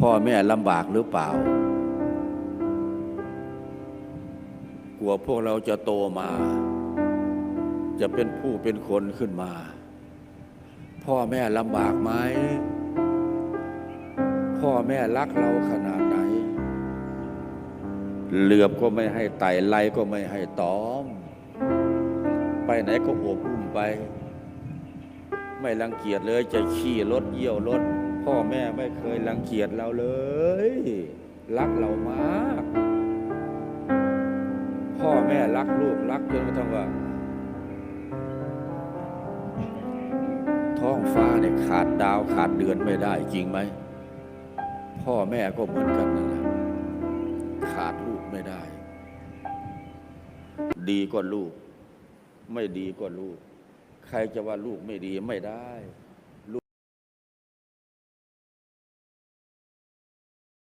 พ่อแม่ลำบากหรือเปล่า กลัวพวกเราจะโตมา จะเป็นผู้เป็นคนขึ้นมา พ่อแม่ลำบากไหม พ่อแม่รักเราขนาดไหน เหลือบก็ไม่ให้ไต่ไล่ก็ไม่ให้ตอม ไปไหนก็โอบอุ้มไป ไม่รังเกียจเลยจะขี่รถเยี่ยวรถ พ่อแม่ไม่เคยรังเกียจเราเลย รักเรามาก พ่อแม่รักลูกรักจนกระทั่งว่า ท้องฟ้าเนี่ยขาดดาวขาดเดือนไม่ได้จริงไหม พ่อแม่ก็เหมือนกันนั่นแหละขาดลูกไม่ได้ ดีก็ลูก ไม่ดีก็ลูก ใครจะว่าลูกไม่ดีไม่ได้